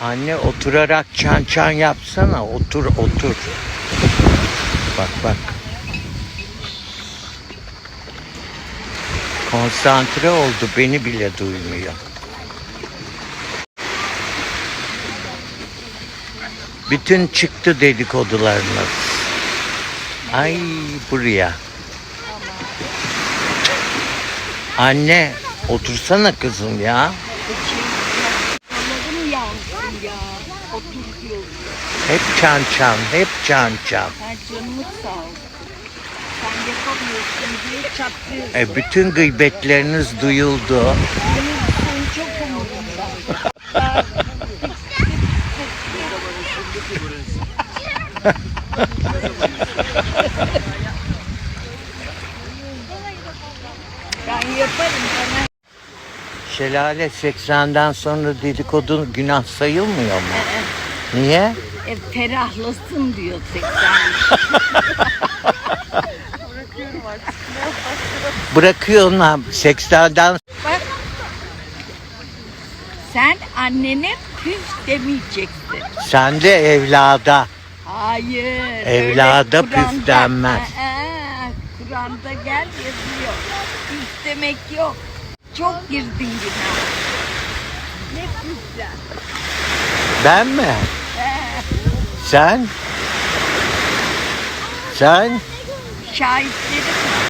Anne oturarak çan çan yapsana. Otur otur. Bak bak. Konsantre oldu beni bile duymuyor. Bütün çıktı dedikodularınız. Ay buraya. Anne otursana kızım ya. Ya. Otur diyor. Hep çan çan, hep çan çan. Ha canımız sağ ol. Sen yapamıyorsun diye çatlıyorsun. E, bütün gıybetleriniz duyuldu. Benim çok umurumda. ben yaparım bana. Şelale 80'den sonra dedikodu günah sayılmıyor mu? Niye? E, ferahlasın diyor 80. Bırakıyorsun ha 80'den Bak. Sen annene püf demeyeceksin. sen de evlada. Hayır. Evlada öyle Kur'an'da- püf denmez. Aa, Kur'an'da gel yazıyor. Püf demek yok. Çok girdin günah. Ne güzel. Ben mi? Sen? Sen? Şahitleri